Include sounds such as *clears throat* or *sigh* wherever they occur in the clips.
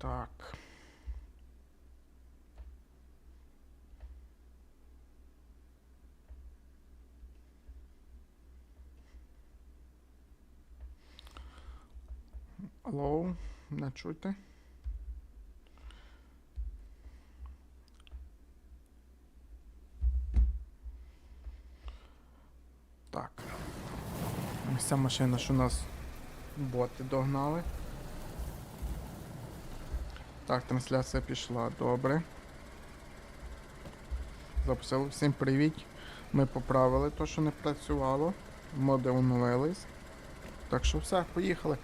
Так. Алло, не чуєте? Так. Ось ця машина, що нас боти догнали. Так, трансляція пішла добре. Записали. Всім привіт. Ми поправили те, що не працювало. Моди оновились. Так що все, поїхали.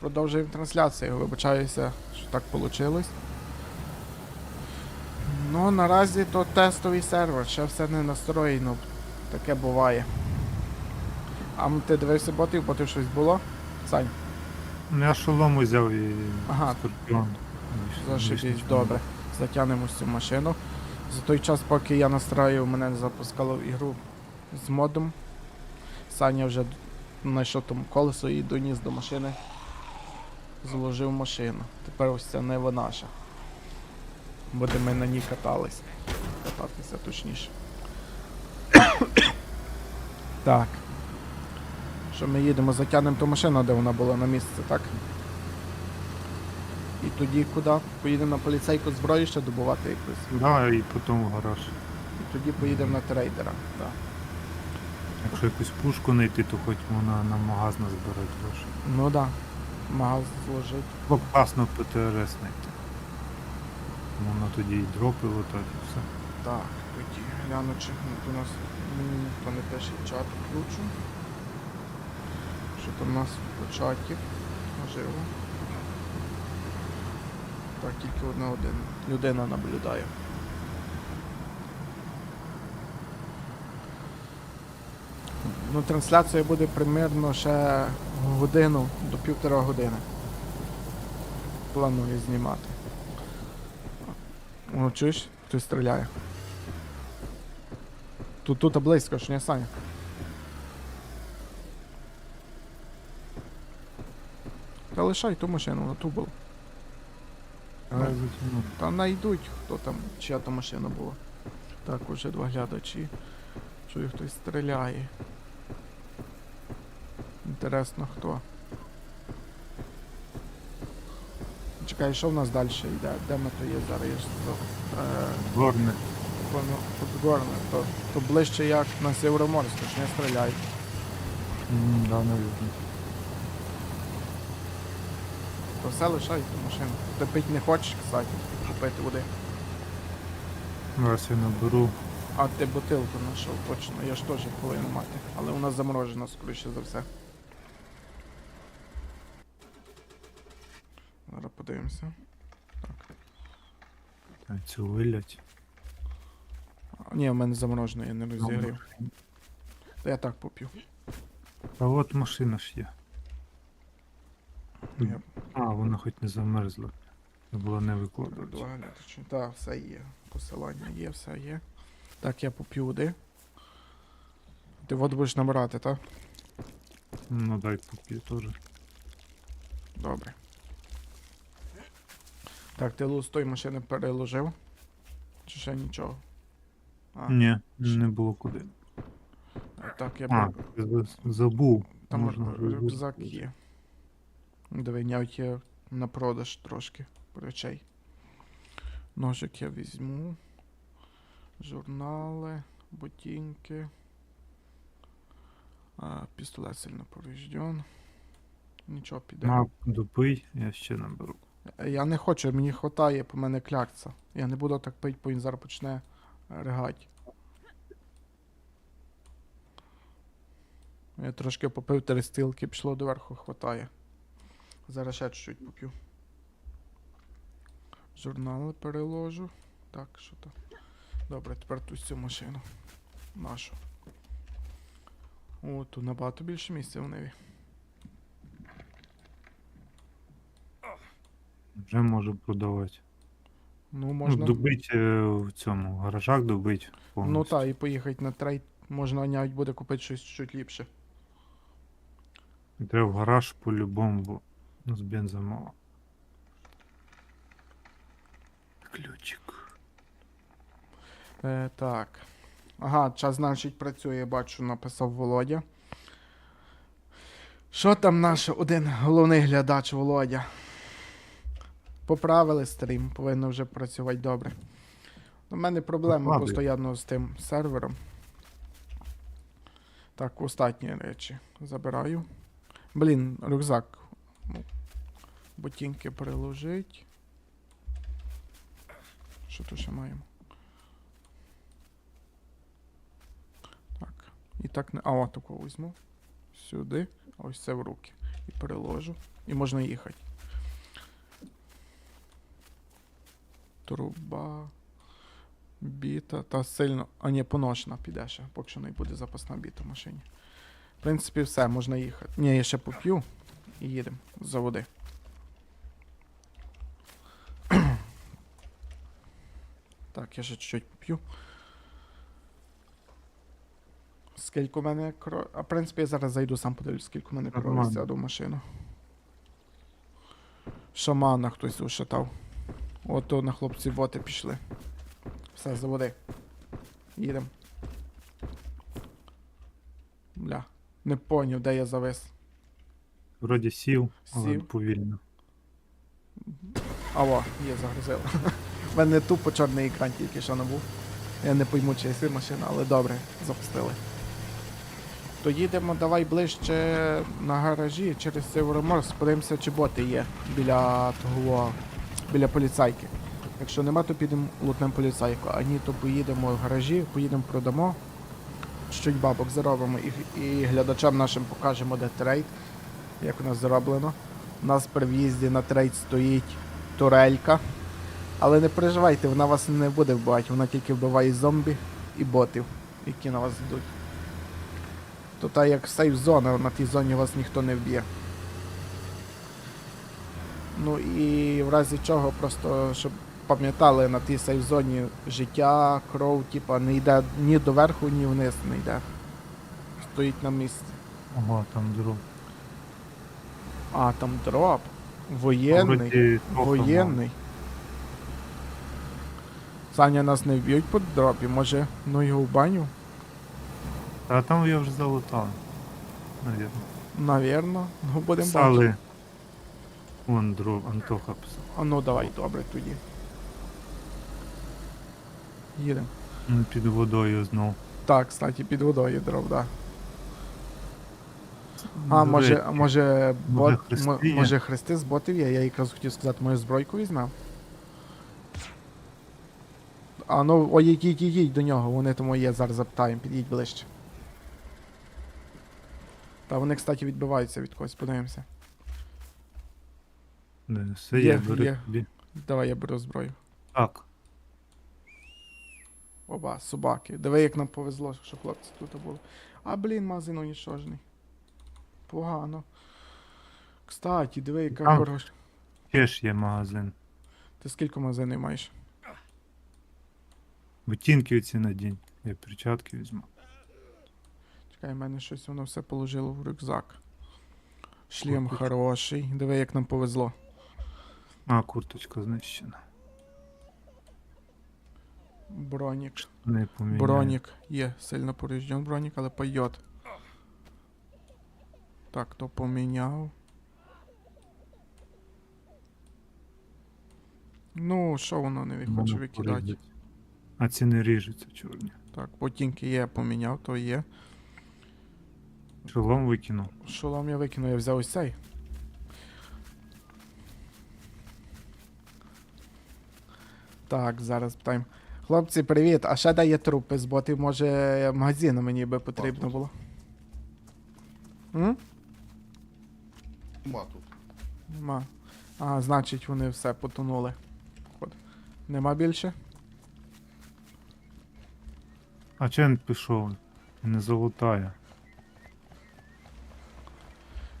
Продовжуємо трансляцію. Вибачаюся, що так вийшло. Ну, наразі то тестовий сервер, ще все не настроєно. Таке буває. А ти дивився ботів, ботів щось було? Сань, Ну, Я шолом взяв і Ага. скорпіон. Зашибіть, добре. Затягнемо цю машину. За той час, поки я настраю, мене запускало в ігру з модом. Саня вже знайшов там колесо і доніс до машини. Зложив машину. Тепер ось ця нева наша. Буде ми на ній катались. Кататися точніше. так. Що ми їдемо, затягнемо ту машину, де вона була на місці, так? І тоді куди? Поїдемо на поліцейку зброю ще добувати якусь. Да, і потім в гараж. І тоді поїдемо на трейдера. Так. Якщо якусь пушку знайти, то хоч вона на магаз назбирати гроші. Ну да. Магаз зложить. Бо класно ПТРС знайти. Воно тоді і дропи летать, і все. Так, тоді гляну, чи у нас мені ніхто не пише чат включу. Що там у нас по чаті? Можливо. Так, тільки одна один. людина наблюдає. Ну, трансляція буде примерно ще годину до півтора години. Планую знімати. О, чуєш? Хтось стріляє. Тут тут близько, ж не Саня. Та лишай ту машину, на ту була. Я затягнув. Та найдуть, хто там, чия та машина була. Так, уже два глядачі. Чую, хтось стріляє. Інтересно хто. Чекай, що в нас далі йде? Де ми то є зараз? То, е, Горне. воно то, то ближче як на Сєвєроморську, ж не стріляй. М, Да, навірно. То все лишай машину. Ти пить не хочеш, кстати, купити води. Зараз я наберу. А ти бутилку знайшов, точно, я ж теж повинен мати. Але вона заморожена, скоріше за все. Зараз подивимося. Так. Та Цю вилять. А, ні, в мене заморожена, я не розігрів. Та я так поп'ю. А от машина ж є. Я А, вона хоч не замерзла. Треба було не викладати. два. Так, все є. Посилання є, все є. Так, я поп'ю води. Ти воду будеш набирати, так? Ну дай поп'ю теж. Добре. Так, ти луз тої машини переложив? Чи ще нічого? А, Ні, не було куди. так, я А, б... з- забув. Там Можна рю- рюкзак рюкзак є. Диви, навіть є на продаж трошки речей. Ножик я візьму. Журнали, ботинки. А, пістолет сильно поврежден. Нічого піде. На, допий, я ще наберу. Я не хочу, мені хватає, по мене клякса. Я не буду так пити, бо він зараз почне ригати. Я трошки попив три стілки, пішло доверху, хватає. Зараз ще чуть-чуть поп'ю. Журнали переложу. Так, що то. Добре, тепер ту цю машину. Нашу. О, тут набагато більше місця в неві. Вже можу продавати. Ну, Ну, можна. добить е, в цьому в гаражах добить Ну так, і поїхати на трейд. Можна навіть буде купити щось чуть ліпше. Треба в гараж по-любому, бо з бенза мало. ключик. Е, так. Ага, час, значить, працює, бачу, написав Володя. Що там наш один головний глядач Володя? Поправили стрім, повинно вже працювати добре. У мене проблеми Поклади. постійно з тим сервером. Так, останні речі забираю. Блін, рюкзак. Ботинки приложить. Що тут ще маємо? Так. І так не. А, от такого візьму. Сюди. Ось це в руки. І переложу. І можна їхати. Труба. Біта. Та сильно. А ні, поношена піде ще, поки що не буде запасна біта в машині. В принципі, все, можна їхати. Ні, я ще поп'ю і їдемо за води. *clears throat* Так, я ще чуть-чуть поп'ю. Скільки у мене крові. А в принципі, я зараз зайду сам подивлюсь, скільки у мене крові сяду в машину. Шамана хтось ушатав. Ото на хлопці боти пішли. Все, заводи. Їдемо. Бля. Не поняв, де я завис. Вроді сів, але Сів. повільно. Алло, є загрузило. У мене тупо чорний екран тільки що не був. Я не пойму, чи є машина, але добре, запустили. То їдемо давай ближче на гаражі через Североморськ, подивимося, чи боти є біля того, біля поліцайки. Якщо нема, то підемо лутнемо поліцайку. А ні, то поїдемо в гаражі, поїдемо продамо. Щось бабок заробимо і, і глядачам нашим покажемо, де трейд, як у нас зароблено. У нас при в'їзді на трейд стоїть турелька. Але не переживайте, вона вас не буде вбивати, вона тільки вбиває зомбі і ботів, які на вас йдуть. То та як сейф зона, на тій зоні вас ніхто не вб'є. Ну і в разі чого, просто щоб пам'ятали, на тій сейф зоні життя, кров, типа не йде ні доверху, ні вниз не йде. Стоїть на місці. Ого, там друг. А, там дроп. Воєнний. Вроді Воєнний. Саня нас не вб'ють по дропі, може, ну його в баню? Та там я вже залутав. Навірно. Навірно. Ну будемо бачити. Вон друг, Антоха писав. А ну давай, добре тоді. Їдемо. Ну, Під водою знов. Так, кстати, під водою дроп, да. А, може, а може, бот, хрести є? може хрести з ботів є, я якраз хотів сказати, мою збройку візьмемо. А ну, ой, їдь, їдь, їдь, їдь до нього, вони тому є, зараз запитаємо, під'їдь ближче. Та вони, кстати, відбиваються від когось, подивимося. де, Все Є, є, бери є. тобі. Давай я беру зброю. Так. Оба, собаки. Диви, як нам повезло, що хлопці тут були. А, блін, магазин унічтожений. Погано. Кстати, диви, яка Там. хороша. Ще ж є магазин. Ти скільки магазинів маєш? Ботинки оці надінь. Я перчатки візьму. Чекай, в мене щось воно все положило в рюкзак. Шлем Курточку. хороший. Диви, як нам повезло. А, курточка знищена. Бронік. Не поміняю. Бронік. Є сильно поврежден бронік, але пойдет. Так, то поміняв. Ну, що воно не Воно хоче викидати? А ці не ріжуться чорні. Так, ботинки є, поміняв, то є. Шолом викинув. Шолом я викину, я взяв ось цей. Так, зараз питаємо. Хлопці, привіт. А ще де є трупи з ботів? Може, магазину мені би потрібно було. М? Нема тут. Нема. А, значить, вони все потонули. Походу. Нема більше? А чого він пішов? Він не залутає.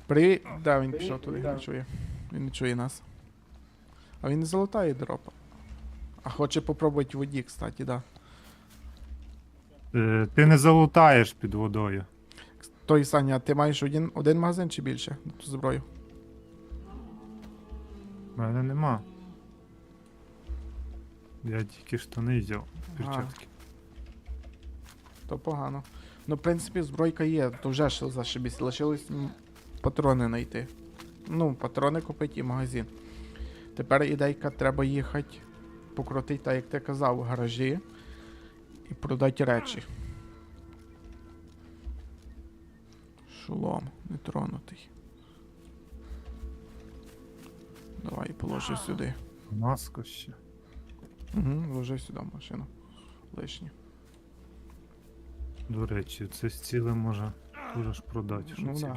Привіт. Да, він пішов туди, не чує. Він не чує нас. А він не залутає дропа. А хоче попробувати в воді, кстати, да. Е, ти не залутаєш під водою. Той Саня, ти маєш один, один магазин чи більше на ту зброю? У мене нема. Я тільки штани взяв, перчатки. То погано. Ну, в принципі, збройка є, то вже ж зашибісь. Лишилось патрони знайти. Ну, патрони купити і магазин. Тепер ідейка треба їхати, покрутити, так як ти казав, в гаражі і продати речі. Шолом, не тронутий. Давай положи сюди. Маска ще. Угу, ложи сюди в машину. Лишнє. До речі, це зціле може дуже ж продати, що Ну да.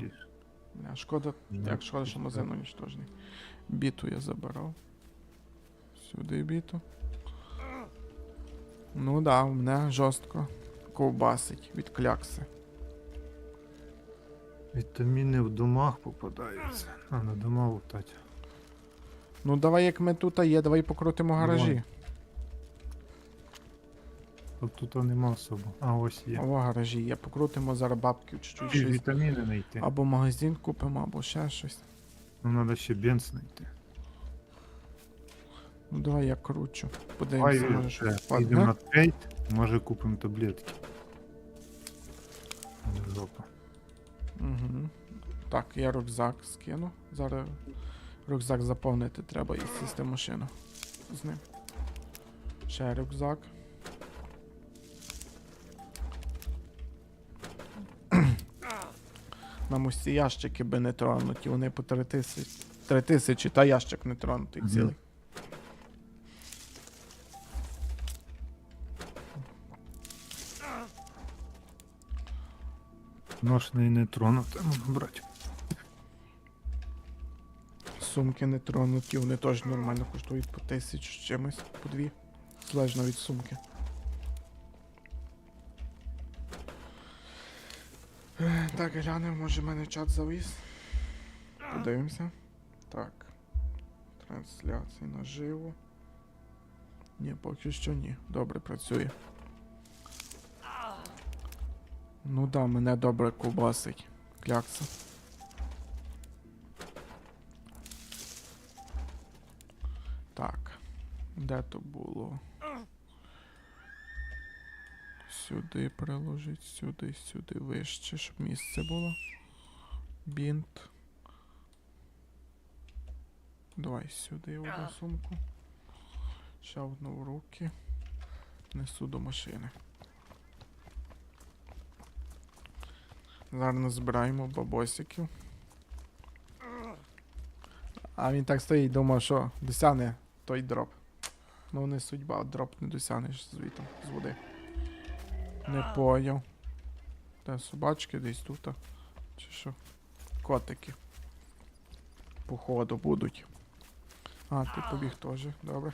Бля, шкода, Ну, як шкода, що магазин уничтожений. Біту я забирав. Сюди біту. Ну да, в мене жорстко ковбасить від клякси. Вітаміни в домах попадаються. А, на дома лутать. Ну давай, як ми тут є, давай покрутимо гаражі. От тут нема особо. А ось є. О, гаражі є. Покрутимо зараз бабків чуть-чуть І щось. вітаміни знайти. Або магазин купимо, або ще щось. Ну треба ще бенз знайти. Ну давай я кручу. Подивимося, може щось йдемо на трейд, може купимо таблетки. Жопа. Угу. Так, я рюкзак скину. Зараз рюкзак заповнити треба і сісти в машину з ним. Ще рюкзак. *clears throat* Нам ці ящики би не тронуті, вони по 3 тисячі. 3 тисячі, та ящик не тронутий цілий. Ношний не тронути, можна. Сумки не тронуті, вони теж нормально коштують по тисячу з чимось, по дві. Залежно від сумки. Так, глянемо, може в мене чат завис. Подивимося. Так. Трансляція наживо. Ні, поки що ні. Добре працює. Ну да, мене добре ковбасить. Клякса. Так. Де то було? Сюди приложить, сюди, сюди вище, щоб місце було. Бінт. Давай сюди одну сумку. Ще одну в руки. Несу до машини. Зараз назбираємо бабосиків. А він так стоїть, думав, що досягне той дроп. Ну не судьба, дроп не досягнеш звітом з води. Не поняв. Де собачки десь тут? Чи що? Котики. Походу будуть. А, ти побіг теж, добре.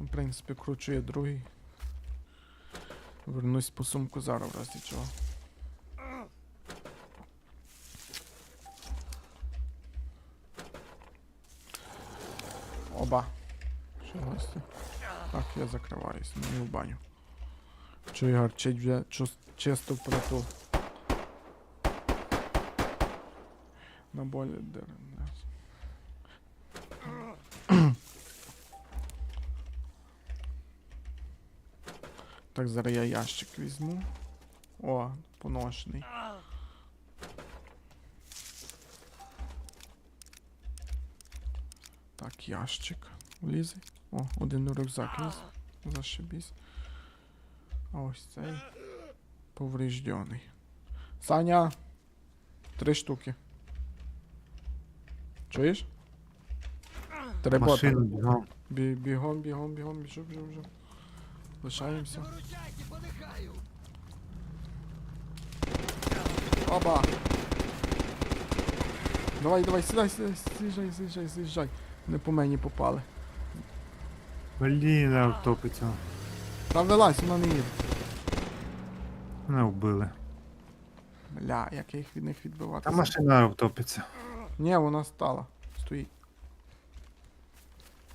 Ну, в принципі, кручу я другий. Вернусь по сумку зараз, в разі чого. Оба. Що гості? Так, я закриваюсь, мені в баню. Чую, гарчить вже чисто в притул. На болі дернес. Так, зараз я ящик візьму. О, поношений. Так, ящик. Влізе. О, один рюкзак ліз. Зашибісь. А ось цей. Повреждений. Саня! Три штуки. Чуєш? Три бота. Бігом. Бі бігом, бігом, бігом, біжу, біжу, біжу. Лишаємося. Оба! Давай, давай, сідай, сідай, з'їжджай, з'їжджай, з'їжджай. Не по мені попали. Блін, автопиться. Там вилазь, вона не їде. Не вбили. Бля, як я їх від них відбивати. Та машина автопиться. Ні, вона стала. Стоїть.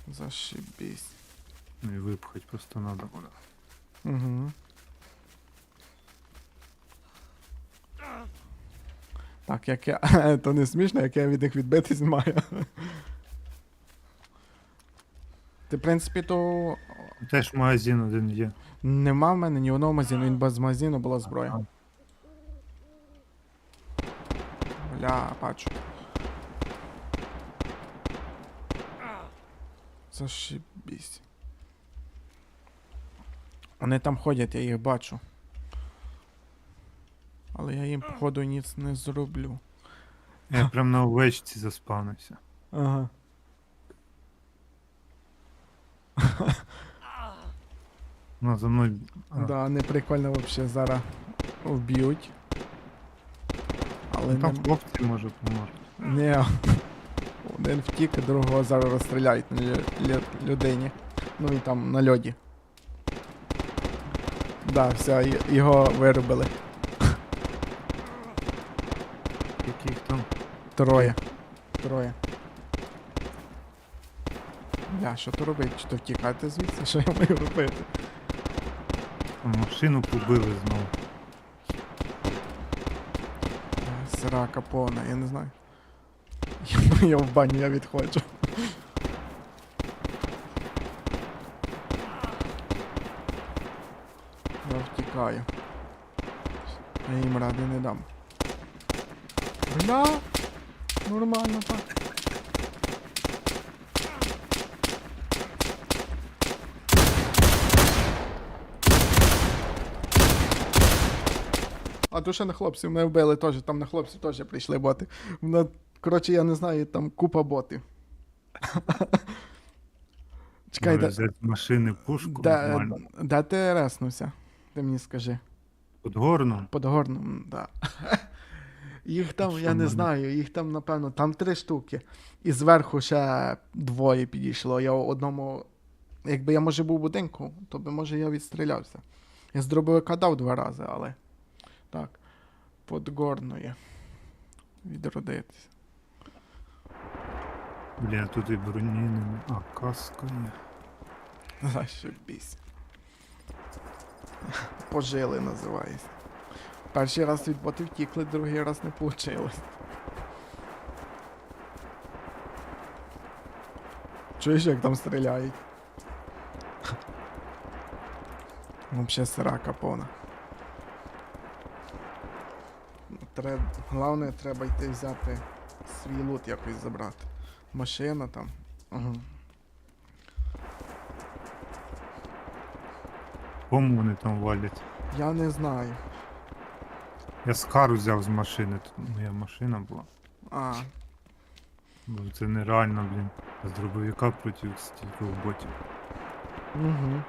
Зашибісь. Ну і випхать просто надо буде. Угу. Так, як я. *laughs* То не смішно, як я від них відбитись маю. Ти, в принципі, то Теж магазин один є. нема в мене ні одного магазину, він без магазину була зброя. Ага. Бля, бачу. Зашибісь. Вони там ходять, я їх бачу. Але я їм, походу, ніц не зроблю. Я прям на овечці заспавнився. Ага. Ну, за мною. А, Да, не прикольно вообще зараз вб'ють. Але ну, Там не... хлопці може поможуть. Не. Один втік, другого зараз розстріляють на лю- лю- людині. Ну і там на льоді. Да, все, його виробили. Яких там. Троє. Троє. Бля, що то робити? Чи то втікати звідси? Що я маю робити? Машину побили знову. Е, Срака повна, я не знаю. Я, *laughs* я в баню, я відходжу. Я втікаю. Я їм ради не дам. Бля! Нормально так. А то ще на хлопців мене вбили теж, там на хлопців теж прийшли боти. Вона, коротше, я не знаю, там купа ботів. *laughs* Чекай, Може де, взяти з машини пушку де, нормально. де ти реснувся? Ти мені скажи. Під горном. Под горном, да. *laughs* Їх там, я не знаю, їх там, напевно, там три штуки. І зверху ще двоє підійшло. Я одному. Якби я може був в будинку, то би може я відстрілявся. Я з дробовика дав два рази, але. Так. Подгорної. Відродитися. Бля, тут і броні нема. А, каска є. *laughs* Зашибісь. Пожили називається. Перший раз від ботів втікли, другий раз не вийшло. Чуєш, як там стріляють? Вообще срака повна. Треба, головне, треба йти взяти свій лут якось забрати. Машина там. Угу. Кому вони там валять? Я не знаю. Я скару взяв з машини, тут моя машина була. А, Бо це нереально, блін. З дробовика проти стільки ботів. угу.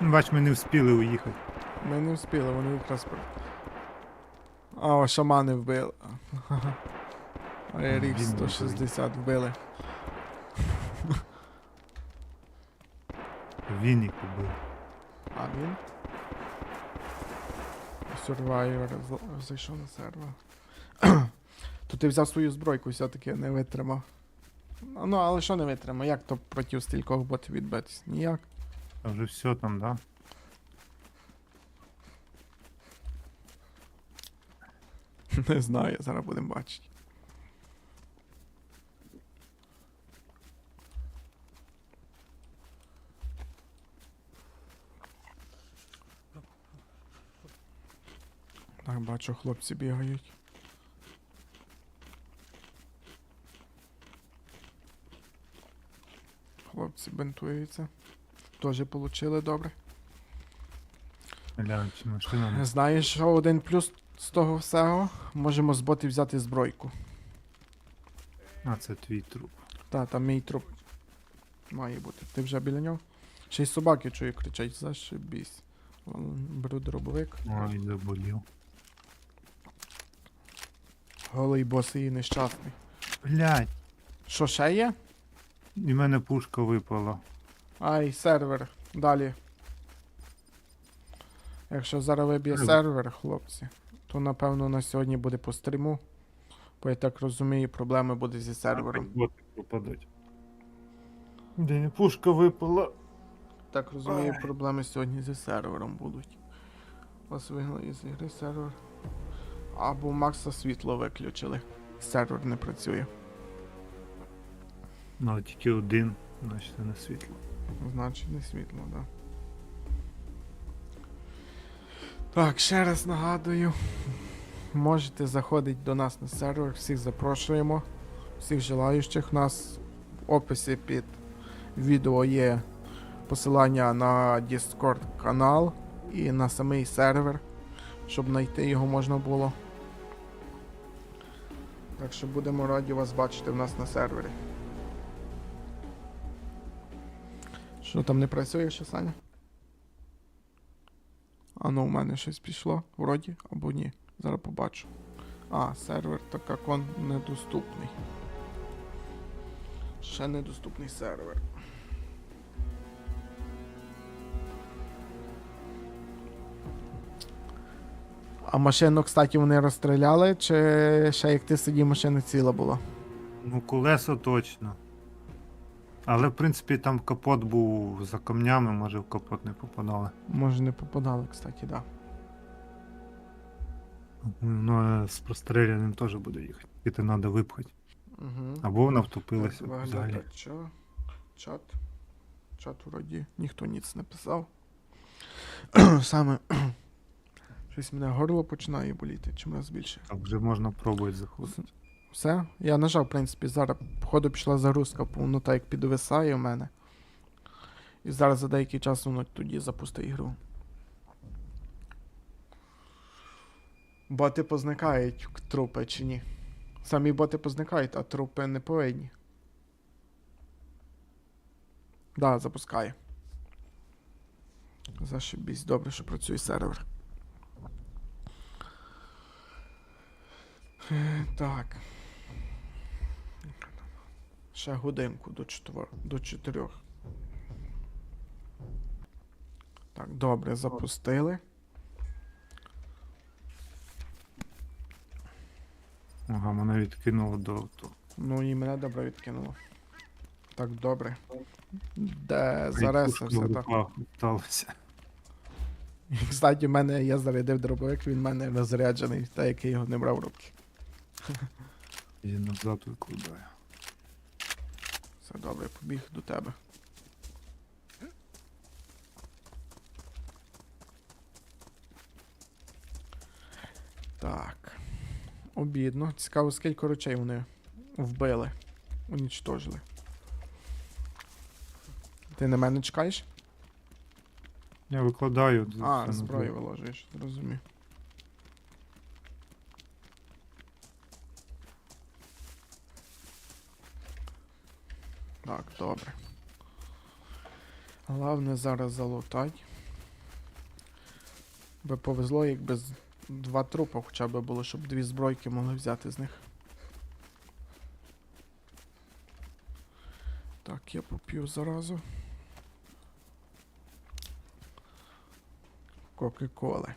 Ну, бач, ми не встигли уїхати. Ми не встигли, вони якраз про. А, о, шамани вбили. RX він 160 вбили. Він їх побив. Він? Survivor зайшов на сервер. *clears throat* То ти взяв свою збройку, все-таки не витримав. Ну, але що не витримав? Як то проти стількох ботів відбитись? Ніяк. А вже все там, да? *laughs* Не знаю, зараз будемо бачити. Так, бачу, хлопці бігають. Хлопці бинтуються. Теж получили добре. Знаєш, що один плюс з того всього? Можемо з ботів взяти збройку. А, це твій труп. Та, там мій труп має бути. Ти вже біля нього? Ще й собаки чую кричать, зашибісь. Беру дробовик. Ой, заболів. Голий босий і нещасний. Блядь, Що ще є? і в мене пушка випала. Ай, сервер. Далі. Якщо зараз виб'є Сервер. сервер, хлопці, то напевно на сьогодні буде по стріму. Бо я так розумію, проблеми буде зі сервером. Боти пропадуть. Де пушка випала. Так розумію, проблеми сьогодні зі сервером будуть. Вас вигнали із ігри сервер. Або Макса світло виключили. Сервер не працює. Ну, тільки один, значить, не світло. Значить не світло, да. Так, ще раз нагадую. Можете заходити до нас на сервер, всіх запрошуємо. Всіх желаючих. У нас в описі під відео є посилання на Discord канал і на самий сервер, щоб знайти його можна було. Так що будемо раді вас бачити в нас на сервері. Що там не працює ще, Саня? А ну, у мене щось пішло, вроді, або ні. Зараз побачу. А, сервер так як он недоступний. Ще недоступний сервер. А машину, кстати, вони розстріляли, чи ще як ти сидів, машина ціла була? Ну, колесо точно. Але, в принципі, там капот був за камнями, може в капот не попадали. Може не попадали, кстати, да. Ну, з простріляним теж буде їхати. І ти треба випхати. Угу. Або вона втопилася Так, взагалі. чо- Чат. Чат вроді ніхто ніц не писав. *clears throat* Саме. Щось мене горло починає боліти, чим раз більше. Так вже можна пробувати заходити. Все. Я нажав, в принципі, зараз, походу, пішла загрузка, воно так як підвисає у мене. І зараз за деякий час воно тоді запустить ігру. Боти позникають трупи чи ні? Самі боти позникають, а трупи не повинні. Да, запускає. Зашибісь, добре, що працює сервер. Так. Ще годинку до чотвор... до чотирьох. Так, добре, запустили. Ага, мене відкинуло до авто. Ну і мене добре відкинуло. Так, добре. Де заресився, так. Сталося. Кстати, в мене я зарядив дробовик, він в мене розряджений, та який його не брав в руки. *laughs* І назад викладаю. Все добре, побіг до тебе. Так. Обідно. Цікаво, скільки речей вони вбили. Унічтожили. Ти на мене чекаєш? Я викладаю. А, зброю виложуєш, зрозумів. Так, добре. Головне зараз залутать. Би повезло, якби з- два трупа хоча б було, щоб дві збройки могли взяти з них. Так, я поп'ю заразу. Кока-коли.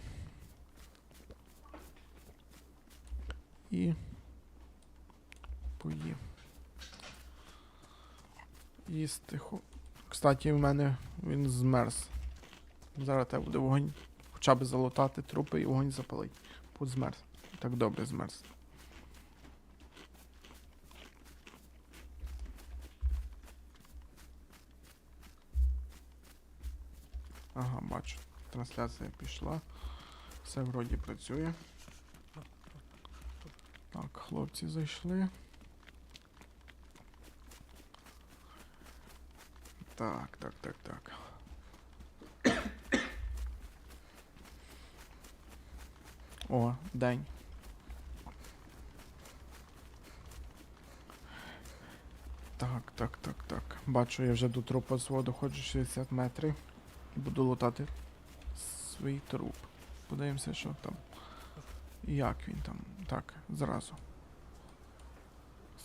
І поїм. Їсти хо. Кстати, в мене він змерз. Зараз треба буде вогонь. Хоча б залутати трупи і вогонь запалить. Будь змерз. Так добре змерз. Ага, бачу. Трансляція пішла. Все вроді працює. Так, хлопці зайшли. Так, так, так, так. О, день. Так, так, так, так. Бачу, я вже до трупа свого доходжу 60 метрів. Буду лутати свій труп. Подивимося, що там. Як він там. Так, зразу.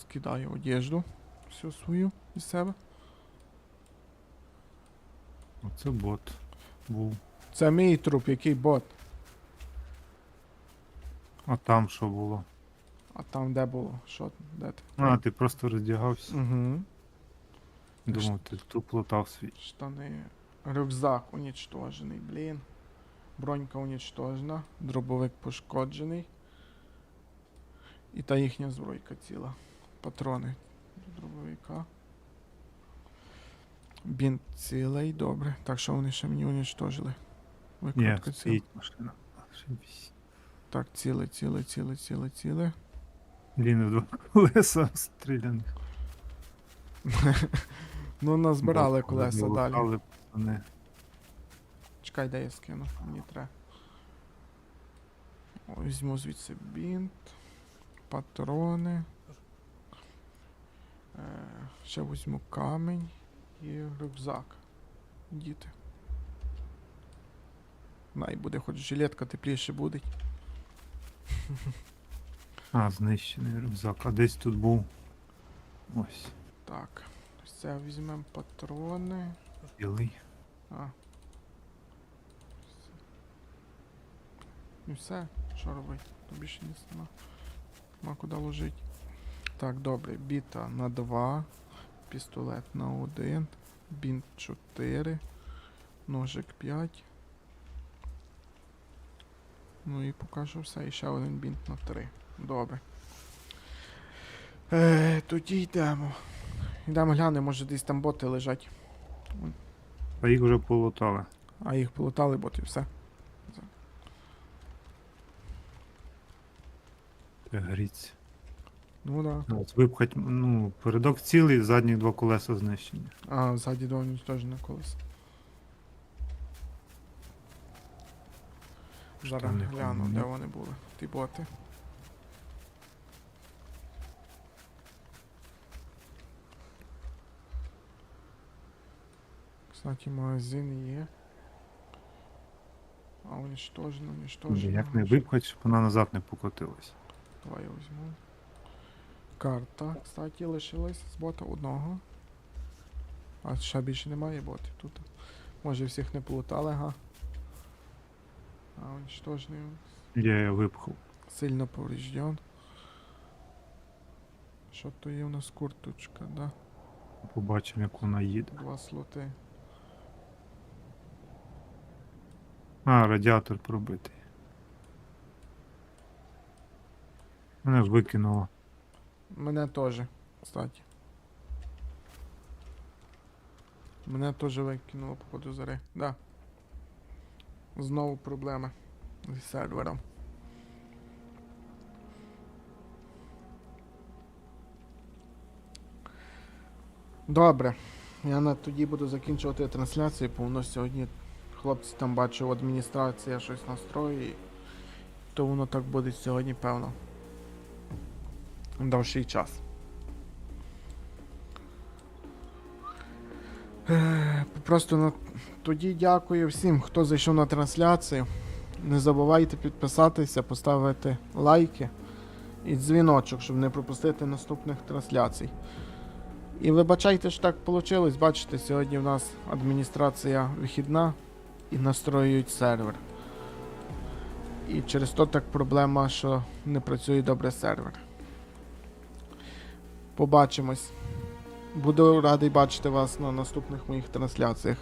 Скидаю одежду всю свою із себе. Оце бот був. Це мій труп, який бот. А там що було? А там де було? Що? Де ти? А, ти просто роздягався. Угу. Думав, ти тут плутав свій. Штани. Рюкзак унічтожений, блін. Бронька унічтожена. Дробовик пошкоджений. І та їхня збройка ціла. Патрони до дробовика. Бінт цілий, добре. Так що вони ще мені уничтожили. Ні, Викрутка ціла. стоїть машина. Так, ціле, ціле, ціле, ціле, ціле. Блін, в два колеса стріляних. *laughs* Ну, назбирали колеса далі. Вилутали, пацани. Чекай, де я скину. Мені треба. О, Візьму звідси бінт, патрони. Е, ще візьму камінь і рюкзак. Діти. Най буде хоч жилетка тепліше буде. А, знищений рюкзак. А десь тут був. Ось. Так. Ось це візьмемо патрони. Білий. А. І все, що робити? То більше ніц нема. Нема куди ложити. Так, добре, біта на 2, пістолет на 1, бінт 4, ножик 5. Ну і поки що все. І ще один бінт на 3. Добре. Е, тоді йдемо. Йдемо глянемо, може десь там боти лежать. А їх вже полутали. А їх полутали боти, все. Гріться. Ну да. От випхать, ну, передок цілий, задні два колеса знищені. А, ззаді до уничтожене колесо. Зараз Штани гляну, де вони були. Ті боти. Кстати, магазин є. А уничтожено, уничтожено. Як не випхать, щоб вона назад не покотилась. Давай я візьму. Карта, кстати, лишилась з бота одного. А ще більше немає ботів тут. Може всіх не полутали, га? А уничтожений. Я її випхав. Сильно поврежден. Що то є у нас курточка, да? Побачимо, як вона їде. Два слоти. А, радіатор пробитий. Мене викинуло. Мене теж, кстати. Мене теж викинуло, походу, зари. Да. Знову проблеми зі сервером. Добре. Я на тоді буду закінчувати трансляцію, бо воно сьогодні хлопці там бачу, адміністрація щось настроює. То воно так буде сьогодні, певно довший час. Е, Просто на... тоді дякую всім, хто зайшов на трансляцію. Не забувайте підписатися, поставити лайки і дзвіночок, щоб не пропустити наступних трансляцій. І вибачайте, що так вийшло. Бачите, сьогодні в нас адміністрація вихідна і настроюють сервер. І через то так проблема, що не працює добре сервер. Побачимось. Буду радий бачити вас на наступних моїх трансляціях.